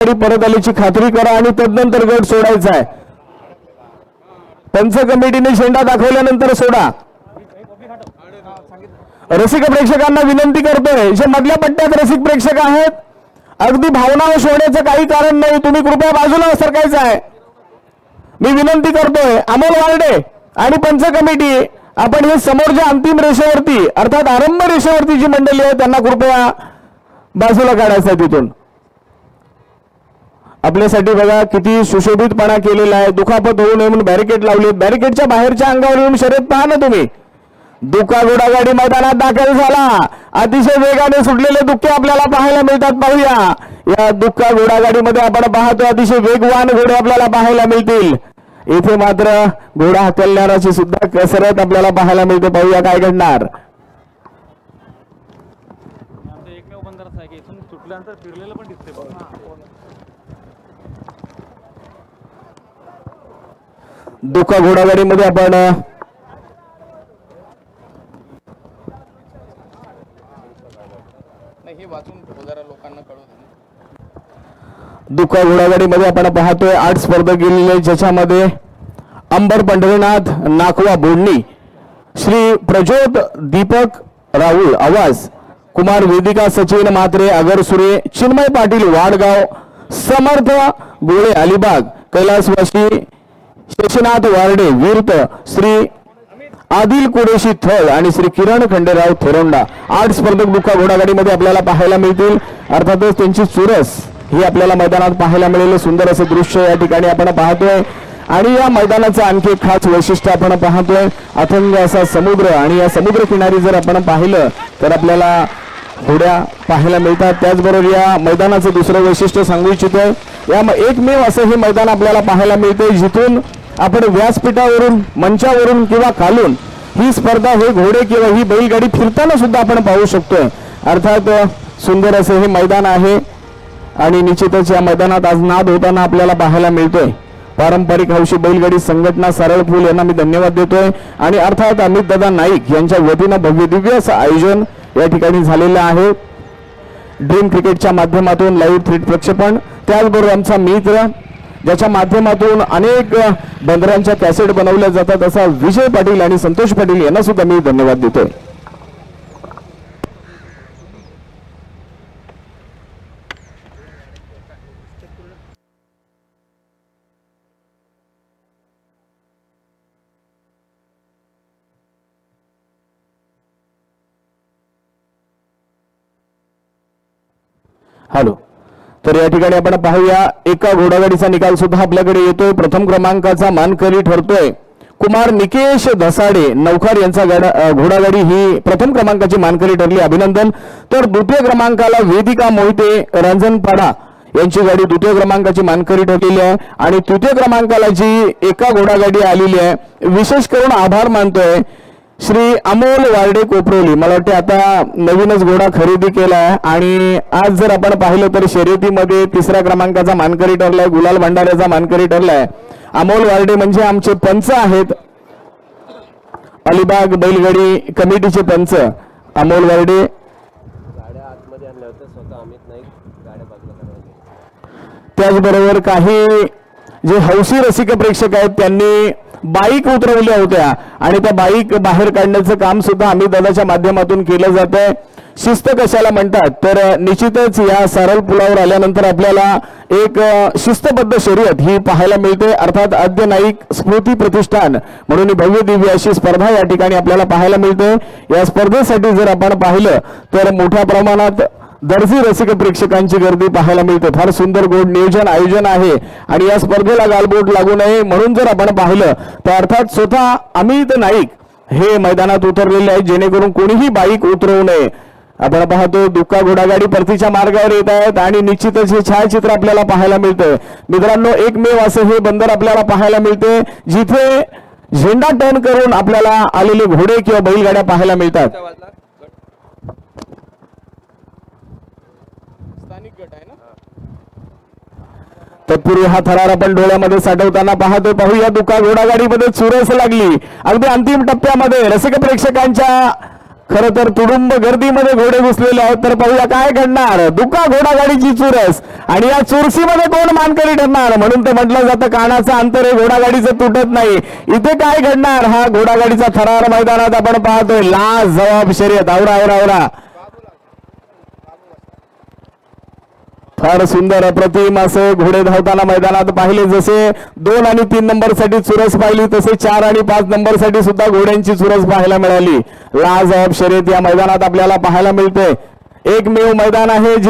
गाडी परत आल्याची खात्री करा आणि तदनंतर गट सोडायचा आहे. पंच कमिटीने शेंडा दाखवल्यानंतर सोडा. रसिक प्रेक्षकांना विनंती करतोय जे मधल्या पट्ट्यात रसिक प्रेक्षक आहेत अगदी भावना सोडण्याचं काही कारण नाही. तुम्ही कृपया बाजूला सरकायचं आहे. मी विनंती करतोय अमोल वार्डे आणि पंच कमिटी आपण हे समोरच्या अंतिम रेषेवरती अर्थात आरंभ रेषेवरती जी मंडळी आहे त्यांना कृपया बाजूला काढायचं आहे तिथून. आपल्यासाठी बघा किती सुशोभितपणा केलेला आहे. दुखापत होऊ नये म्हणून बॅरिकेड लावली. बॅरिकेडच्या बाहेरच्या अंगावर येऊन शर्यत पहा ना तुम्ही. दुका घोडागाडी मैदानात दाखल झाला. अतिशय वेगाने सुटलेले दुःखे आपल्याला पाहायला मिळतात. पाहूया. या दुःखा घोडागाडीमध्ये आपण पाहतो अतिशय वेगवान घोडे आपल्याला पाहायला मिळतील. इथे मात्र घोडा हकलणाराची सुद्धा कसरत आपल्याला पाहायला मिळते. पाहूया काय घडणार. एकमेव सुटल्यानंतर फिरलेलं पण दिसते दुका घोडागाडीमध्ये आपण दुका घोडागाडीमध्ये आपण पाहतोय आठ स्पर्धक गेलेले ज्याच्यामध्ये अंबर पंढरीनाथ नाकवा बोडणी श्री प्रज्योत दीपक राहुल आवाज कुमार वेदिका सचिन मात्रे अगरसुरे चिन्मय पाटील वाडगाव समर्थ गोळे अलिबाग कैलासवासी शशिनाथ वारडे वीरत श्री आदिल कुरेशी थळ आणि श्री किरण खंडेराव थोरोंडा. आठ स्पर्धक दुःखा घोडागाडीमध्ये आपल्याला पाहायला मिळतील. अर्थातच त्यांची चुरस ही आपल्याला मैदानात पाहायला मिळेल. सुंदर असं दृश्य या ठिकाणी आपण पाहतोय. आणि या मैदानाचं आणखी एक खास वैशिष्ट्य आपण पाहतोय. अथंग असा समुद्र आणि या समुद्र किनारी जर आपण पाहिलं तर आपल्याला होड्या पाहायला मिळतात. त्याचबरोबर या मैदानाचं दुसरं वैशिष्ट्य सांगू इच्छितोय. या म- एकमेव असं हे मैदान आपल्याला पाहायला मिळते जिथून आपण व्यासपीठावरून मंचावरून किंवा खालून ही स्पर्धा हे घोडे किंवा ही बैलगाडी फिरताना सुद्धा आपण पाहू शकतोय. अर्थात सुंदर असं हे मैदान आहे आणि निश्चितच या मैदानात आज नाद होताना आपल्याला पाहायला मिळतोय. पारंपरिक हौशी बैलगाडी संघटना सरळ फुल यांना मी धन्यवाद देतोय. आणि अर्थात अमित दादा नाईक यांच्या वतीनं भव्य दिव्य असं आयोजन या ठिकाणी झालेलं आहे. ड्रीम क्रिकेटच्या माध्यमातून लाईव्ह थ्रीट प्रक्षेपण. त्याचबरोबर आमचा मित्र ज्याच्या माध्यमातून अनेक बंदरांच्या कॅसेट बनवल्या जातात असा विजय पाटील आणि संतोष पाटील यांना सुद्धा मी धन्यवाद देतोय. हॅलो. तर या ठिकाणी आपण पाहूया एका घोडागाडीचा निकाल सुद्धा आपल्याकडे येतोय. प्रथम क्रमांकाचा मानकरी ठरतोय. कुमार निकेश धसाडे नौकार यांचा घोडागाडी ही प्रथम क्रमांकाची मानकरी ठरली. अभिनंदन. तर द्वितीय क्रमांकाला वेदिका मोहिते रंजनपाडा यांची गाडी द्वितीय क्रमांकाची मानकरी ठरलेली आहे. आणि तृतीय क्रमांकाला जी एका घोडागाडी आलेली आहे विशेष करून आभार मानतोय श्री अमोल वार्डे कोपरोली. मला वाटते आता नवीनच घोडा खरेदी केला आहे आणि आज जर आपण पाहिलं तर शर्यतीमध्ये तिसऱ्या क्रमांकाचा मानकरी ठरलाय गुलाल भंडाऱ्याचा मानकरी ठरलाय. अमोल वार्डे म्हणजे आमचे पंच आहेत. अलिबाग बैलगाडी कमिटीचे पंच. अमोल वार्डे. त्याचबरोबर काही जे हौशी रसिक प्रेक्षक आहेत त्यांनी बाईक उतरवल्या होत्या. आणि त्या बाईक बाहेर काढण्याचं काम सुद्धा आम्ही दादाच्या माध्यमातून केलं जात आहे शिस्त कशाला म्हणतात? तर निश्चितच या सरळ पुलावर आल्यानंतर आपल्याला एक शिस्तबद्ध शर्यत ही पाहायला मिळते. अर्थात आद्य नाईक स्मृती प्रतिष्ठान म्हणून भव्य दिव्य अशी स्पर्धा या ठिकाणी आपल्याला पाहायला मिळते. या स्पर्धेसाठी जर आपण पाहिलं तर मोठ्या प्रमाणात दर्जी रसिक प्रेक्षकांची गर्दी पाहायला मिळते. फार सुंदर गोड नियोजन आयोजन आहे. आणि या स्पर्धेला गालबोट लागू नये म्हणून जर आपण पाहिलं तर अर्थात स्वतः अमित नाईक हे मैदानात उतरलेले आहेत जेणेकरून कोणीही बाईक उतरवू नये. आपण पाहतो दुक्का घोडागाडी परतीच्या मार्गावर येत आहेत आणि निश्चितच हे छायाचित्र आपल्याला पाहायला मिळतंय मित्रांनो एकमेव असं हे बंदर आपल्याला पाहायला मिळते जिथे झेंडा टर्न करून आपल्याला आलेले घोडे किंवा बैलगाड्या पाहायला मिळतात त्या बाजूला गट स्थानिक गट आहे ना तत्पूर्वी हा थरार आपण डोळ्यामध्ये साठवताना पाहतो पाहूया दुका घोडागाडीमध्ये चुरस लागली. अगदी अंतिम टप्प्यामध्ये रसिक प्रेक्षकांच्या खर तर तुडुंब गर्दीमध्ये घोडे घुसलेले आहेत. तर पाहूया काय घडणार. दुका घोडागाडीची चुरस. आणि या चुरशीमध्ये कोण मानकरी ठरणार? म्हणून ते म्हटलं जातं कानाचं अंतर हे घोडागाडीचं तुटत नाही. इथे काय घडणार? हा घोडागाडीचा थरार मैदानात आपण पाहतोय. लाज जबाब शर्यत. आवरा आवरा आवरा. फार सुंदर अप्रतिम असे घोडे धावताना मैदानात पाहिले. जसे दोन आणि तीन नंबरसाठी चुरस पाहिली तसे चार आणि पाच नंबरसाठी सुद्धा घोड्यांची चुरस पाहायला मिळाली. लाजवाब शर्यत या मैदानात आपल्याला पाहायला मिळते. एकमेव मैदान आहे जिथे